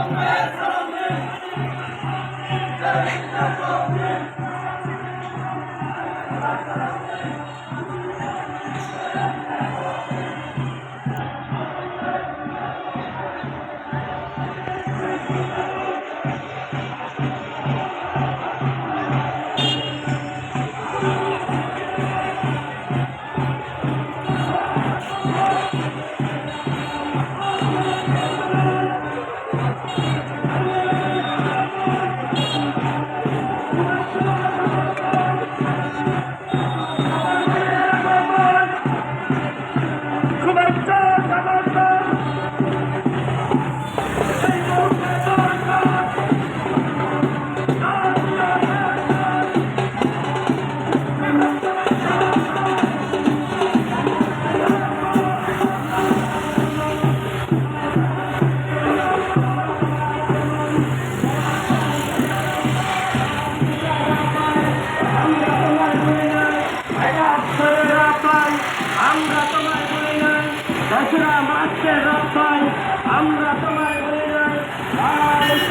শুভেচ্ছা দশরা মাসের রক্ষায় আমরা আর